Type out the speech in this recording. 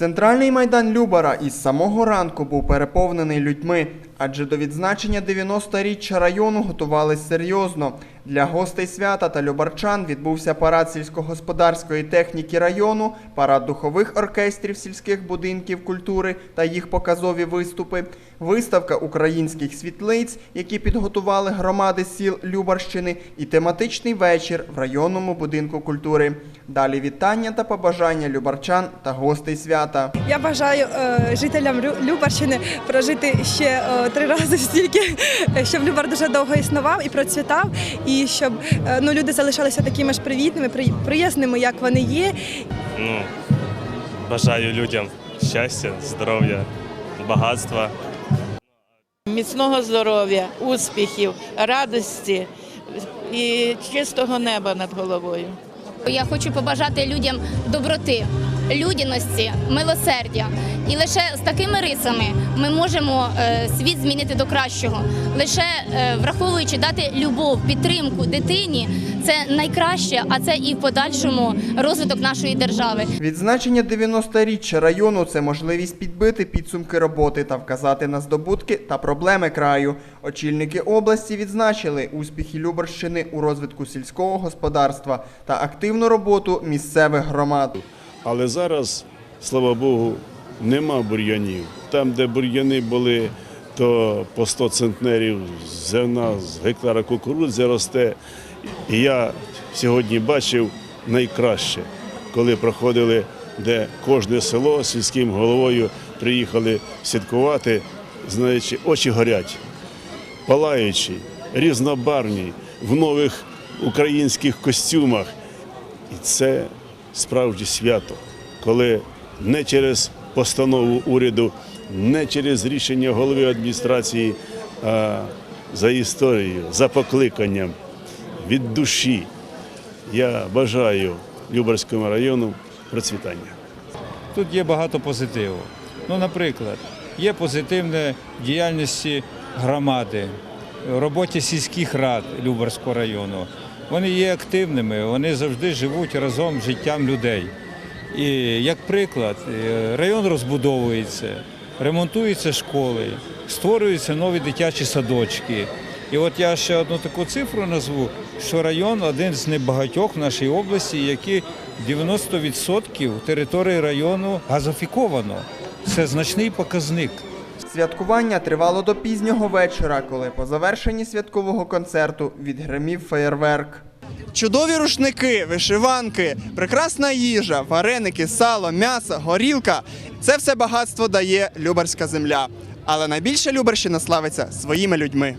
Центральний майдан Любара із самого ранку був переповнений людьми, адже до відзначення 90-річчя району готувались серйозно. Для гостей свята та любарчан відбувся парад сільськогосподарської техніки району, парад духових оркестрів сільських будинків культури та їх показові виступи, виставка українських світлиць, які підготували громади сіл Любарщини, і тематичний вечір в районному будинку культури. Далі вітання та побажання любарчан та гостей свята. Я бажаю е, жителям Лю- Любарщини прожити ще е, три рази стільки, щоб Любар дуже довго існував і процвітав, і щоб е, ну, люди залишалися такими ж привітними, при- приязними, як вони є. Ну, бажаю людям щастя, здоров'я, багатства. Міцного здоров'я, успіхів, радості і чистого неба над головою. Я хочу побажати людям доброти, людяності, милосердя. І лише з такими рисами ми можемо е, світ змінити до кращого. Лише е, враховуючи дати любов, підтримку дитині, це найкраще, а це і в подальшому розвиток нашої держави. Відзначення 90-річчя району це можливість підбити підсумки роботи та вказати на здобутки та проблеми краю. Очільники області відзначили успіхи Любарщини у розвитку сільського господарства та активну роботу місцевих громад. Але зараз, слава Богу, нема бур'янів. Там, де бур'яни були, то по 100 центнерів зерна з гектара кукурудзи росте. І я сьогодні бачив найкраще, коли проходили, де кожне село сільським головою приїхали святкувати, знаючи, очі горять, палаючі, різнобарвні, в нових українських костюмах. І це справді свято, коли не через постанову уряду, не через рішення голови адміністрації, а за історією, за покликанням від душі. Я бажаю Любарському району процвітання. Тут є багато позитиву. Ну, наприклад, є позитивне діяльності громади, роботі сільських рад Любарського району. Вони є активними, вони завжди живуть разом з життям людей. І як приклад, е, район розбудовується, ремонтуються школи, створюються нові дитячі садочки. І от я ще одну таку цифру назву, що район один з небагатьох в нашій області, які 90% території району газофіковано. Це значний показник. Святкування тривало до пізнього вечора, коли по завершенні святкового концерту відгримів феєрверк. Чудові рушники, вишиванки, прекрасна їжа, вареники, сало, м'ясо, горілка це все багатство дає Любарська земля. Але найбільше Любарщина славиться своїми людьми.